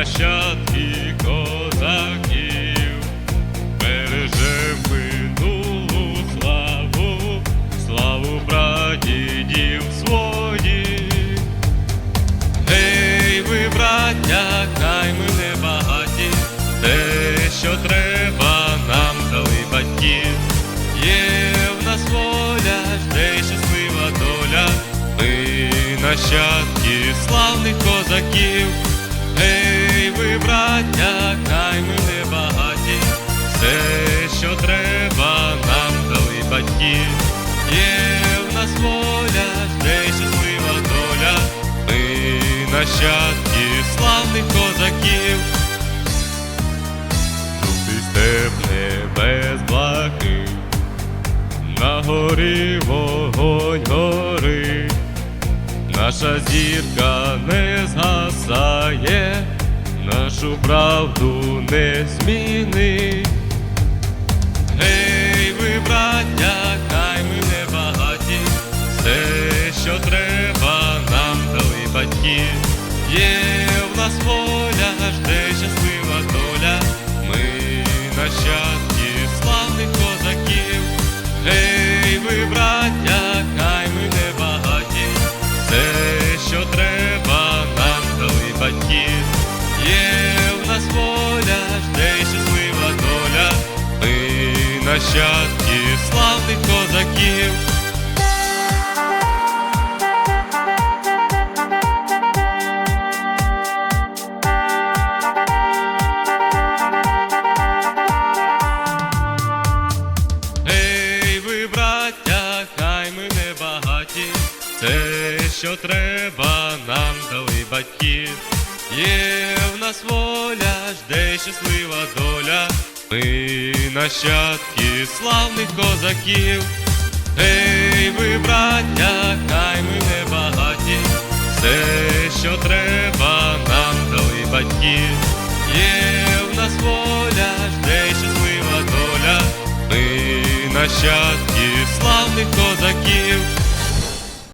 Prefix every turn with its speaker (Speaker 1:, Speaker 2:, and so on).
Speaker 1: нащадки козаків, бережем минулу славу, славу прадідів своїх. Гей, ви, браття, хай ми не багаті, те, що треба, нам дали батьки. Є в нас воля, жде щаслива доля, ми нащадки славних козаків. Гей, ви, браття, хай ми не багаті, все, що треба, нам дали батьки. Є в нас воля, жде щаслива доля, ми нащадки славних козаків. Жовтий степ небес блакий, на горі вогонь горить, наша зірка не згасає, нашу правду не змінить. Гей, ви, браття, хай ми не багаті, все, що треба, нам дали батьки. Є в нас нащадки славних козаків. Гей, ви, браття, хай ми не багаті, це що треба, нам дали батьки. Є в нас воля, жде щаслива доля, ми нащадки славних козаків. Гей, ви, браття, хай ми не багаті, все, що треба, нам дали батьки. Є в нас воля, жде щаслива доля, ми нащадки славних козаків.